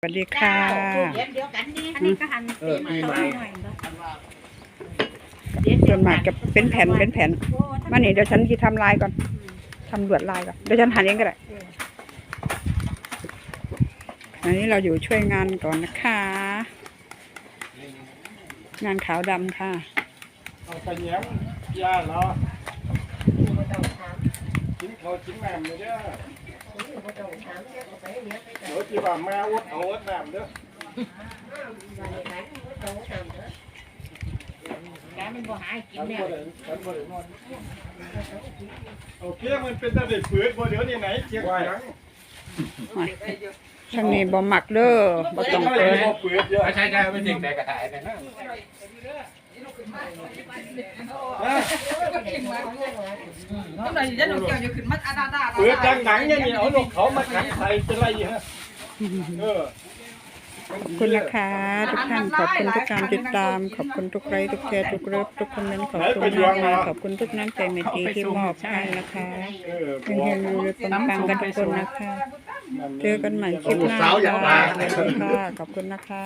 สวัสดีค่ะ เดี๋ยวเดียวกันนี่อันนี้ก็หันเออปีใหม่หน่อยเนอะส่วนมากจะเป็นแผ่นเป็นแผ่นมานี่เดี๋ยวฉันจะทำลายก่อนทำลวดลายก่อนเดี๋ยวฉันหั่นเองก็ได้อันนี้เราอยู่ช่วยงานก่อนนะคะ งานขาวดำค่ะเอาไปแย้มยาเนาะกินข้าวกินน้ำเลยเด้อเดี๋ยวที่ว่ามาอดเอาอดน้ำเด้อ แกมันบ่หายกินฉันแล้บ่วได้ฉันบ่ได้นอนโอเคมันเป็นตาเด็ดเปื้อนบ่เดี๋ยวนี้ไหนเชียงหยัง ช่างนี้บ่หมักเด้อบ่ต้องไม่เปิดบ่เปื้อนเยอะใช่ใช่ไม่จริงแต่กระถ่ายแต่นะต้องไหนจะหนูเกี่ยวอยู่ขึ้นมาอาดาดาเปื้อนจังหนังเนี่ยนี่เอานกเขามาขังใส่เป็นไรฮะเออขอบคุณนะคะทุกท่านขอบคุณทุกการติดตาม ขอบคุณทุกไลค์ทุกแชร์ทุกเลิฟทุกคอมเมนต์ขอบคุณมากมากขอบคุณทุกน้ำใจเมตตรีที่มอบให้นะคะเออเฮงๆรวยๆปังๆกันทุกคนนะคะ เจอกันใหม่คลิปหน้าสาวอย่างค่ะไรสวัสดีค่ะขอบคุณนะคะ